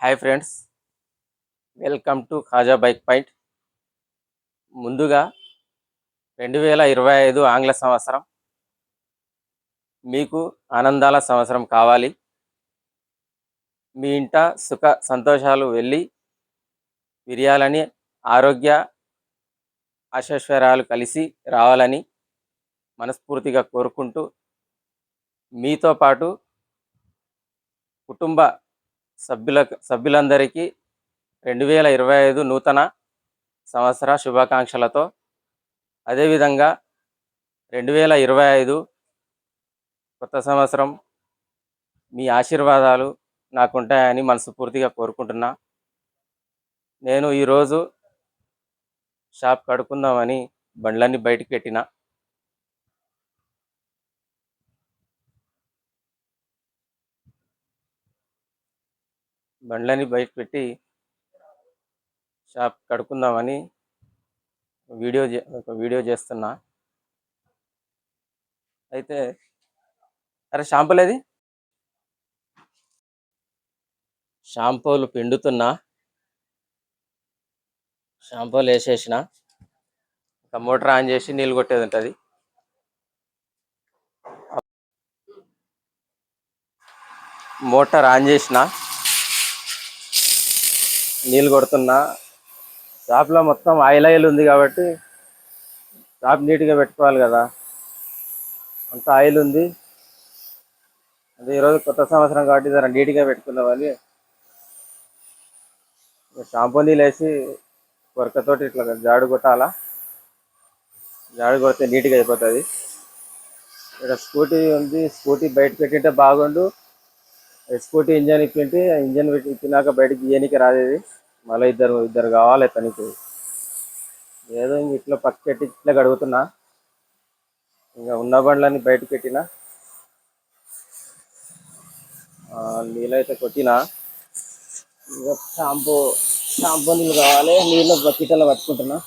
Hi friends welcome to Khaja bike point ముందుగా రెండు వేల ఇరవై ఐదు ఆంగ్ల సంవత్సరం. మీకు ఆనందాల సంవత్సరం కావాలి. మీ ఇంట సుఖ సంతోషాలు వెళ్ళి విరియాలని ఆరోగ్య ఆశైశ్వర్యాలు కలిసి రావాలని మనస్ఫూర్తిగా కోరుకుంటూ మీతో పాటు కుటుంబ సభ్యుల సభ్యులందరికీ రెండు వేల ఇరవై ఐదు నూతన సంవత్సర శుభాకాంక్షలతో అదేవిధంగా రెండు వేల ఇరవై ఐదు కొత్త సంవత్సరం మీ ఆశీర్వాదాలు నాకు ఉంటాయని మనస్ఫూర్తిగా కోరుకుంటున్నా. నేను ఈరోజు షాప్ కడుక్కుందామని బండ్లన్నీ బయటికి పెట్టినా. బండ్లని బయట పెట్టి షాప్ కడుక్కుందామని వీడియో ఒక వీడియో చేస్తున్నా. అయితే అరే షాంపూలు ఏది? షాంపూలు పిండుతున్నా. షాంపూలు వేసేసిన. ఒక మోటార్ ఆన్ చేసి నీళ్ళు కొట్టేది ఉంటుంది మోటార్ ఆన్ చేసిన. నీళ్ళు కొడుతున్నా. షాప్లో మొత్తం ఆయిల్ ఆయిల్ ఉంది కాబట్టి షాప్ నీట్గా పెట్టుకోవాలి కదా. అంత ఆయిల్ ఉంది. అదే ఈరోజు కొత్త సంవత్సరం కాబట్టి జర నీట్గా పెట్టుకునేవాలి షాంపూ నీళ్ళు వేసి కొరకతోటి ఇట్లా జాడు కొట్టాలా. జాడు కొడితే నీట్గా అయిపోతుంది. ఇక్కడ స్కూటీ ఉంది. స్కూటీ బయట పెట్టింటే బాగుండు. స్కూటీ ఇంజన్ ఇప్పింటే ఆ ఇంజన్ పెట్టి ఇప్పినాక బయటికి తీయనికి రాదేది మళ్ళీ ఇద్దరు ఇద్దరు కావాలి తనకి. ఏదో ఇంక ఇట్లా పక్క పెట్టి ఇట్లా గడుగుతున్నా ఇంకా ఉన్న బండ్లన్నీ బయట పెట్టిన. నీళ్ళు నీళ్ళైతే కొట్టిన. ఇంకా షాంపూ షాంపూ నీళ్ళు కావాలి నీళ్ళు బకెట్లో పట్టుకుంటున్నా.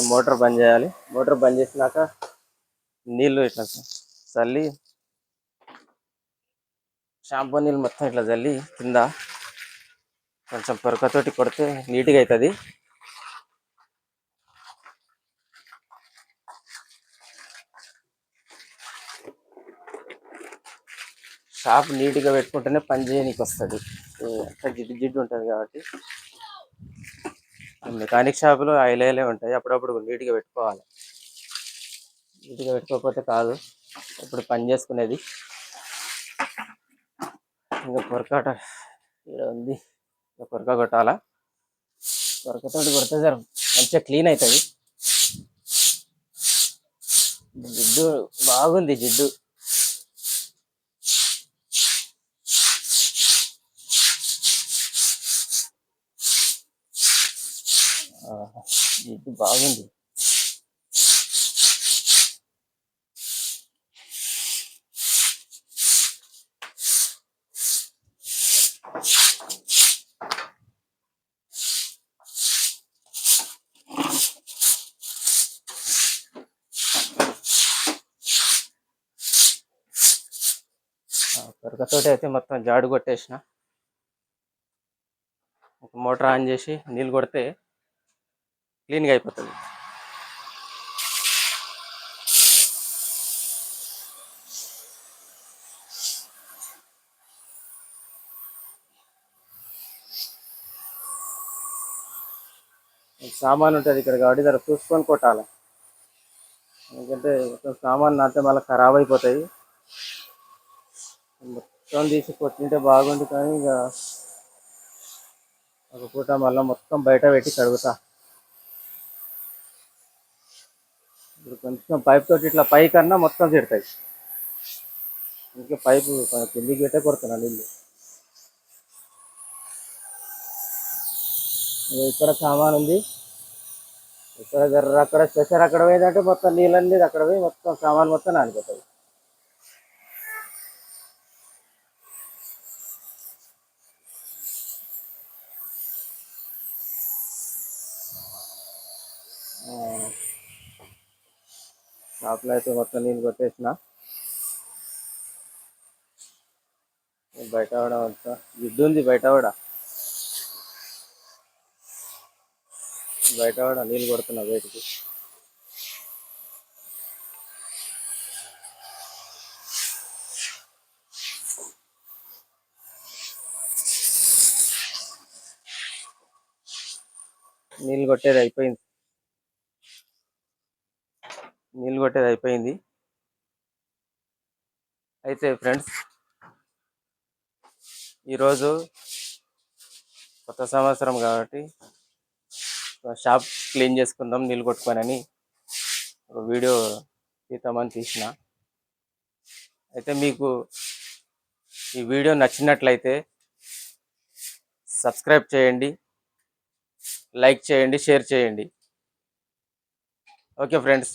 ఇట్లా మోటార్ బంద్ చేయాలి. మోటార్ బంద్ చేసినాక నీళ్ళు ఇట్లా చల్లి షాంపూ నీళ్ళు మొత్తం ఇట్లా చల్లి కింద కొంచెం పొరకతోటి కొడితే నీట్గా అవుతుంది. షాప్ నీట్గా పెట్టుకుంటేనే పని చేయనీకి వస్తుంది అంత జిడ్డు జిడ్డు ఉంటుంది కాబట్టి. మెకానిక్ షాపులో ఆయిల్ ఆయిలే ఉంటాయి. అప్పుడప్పుడు నీట్గా పెట్టుకోవాలి. నీట్గా పెట్టుకోకపోతే కాదు. ఇప్పుడు పని చేసుకునేది. ఇంకా పొరకాట ఇక్కడ ఉంది. ఇంకా పొరక కొట్టాలా? పొరకతో కొడితే సార్. మంచిగా క్లీన్ అవుతుంది. జిడ్డు బాగుంది జిడ్డు. ఇది జిడ్డు బాగుంది పెరగతోటి అయితే మొత్తం జాడు కొట్టేసిన. ఒక మోటార్ ఆన్ చేసి నీళ్ళు కొడితే క్లీన్గా అయిపోతుంది. సామాన్ ఉంటుంది ఇక్కడ కాబట్టి జర చూసుకొని కొట్టాలి. ఎందుకంటే మొత్తం సామాన్ నాటితే మళ్ళీ ఖరాబ్ అయిపోతాయి. మొత్తం తీసి కొట్టింటే బాగుంది కానీ ఇక ఒక పూట మళ్ళీ మొత్తం బయట పెట్టి కడుగుతా. ఇప్పుడు కొంచెం పైప్ తోటి ఇట్లా పై కన్నా మొత్తం తిడతాయి. ఇంకే పైపు కిందికి పెట్టే కొడుతున్నాను ఇల్లు. ఇక్కడ సామాన్ ఉంది. ఇక్కడ గర్ర అక్కడ స్పెషల్ అక్కడ పోయిందంటే మొత్తం నీళ్ళన్నీ అక్కడ పోయి మొత్తం సామాన్ మొత్తం నానిపోతుంది Oh. షాప్లో అయితే మొత్తం నీళ్ళు కొట్టేసిన. బయట కూడా అంతా జిడ్డు ఉంది బయట కూడా. బయట కూడా నీళ్ళు కొడుతున్నా బయటికి. నీళ్ళు కొట్టేది అయిపోయింది. నీళ్ళు కొట్టేది అయిపోయింది. అయితే ఫ్రెండ్స్ ఈరోజు కొత్త సంవత్సరం కాబట్టి షాప్ క్లీన్ చేసుకుందాం నీళ్ళు కొట్టుకోనని ఒక వీడియో తీద్దామని తీసిన. అయితే మీకు ఈ వీడియో నచ్చినట్లయితే సబ్స్క్రైబ్ చేయండి లైక్ చేయండి షేర్ చేయండి. Okay friends.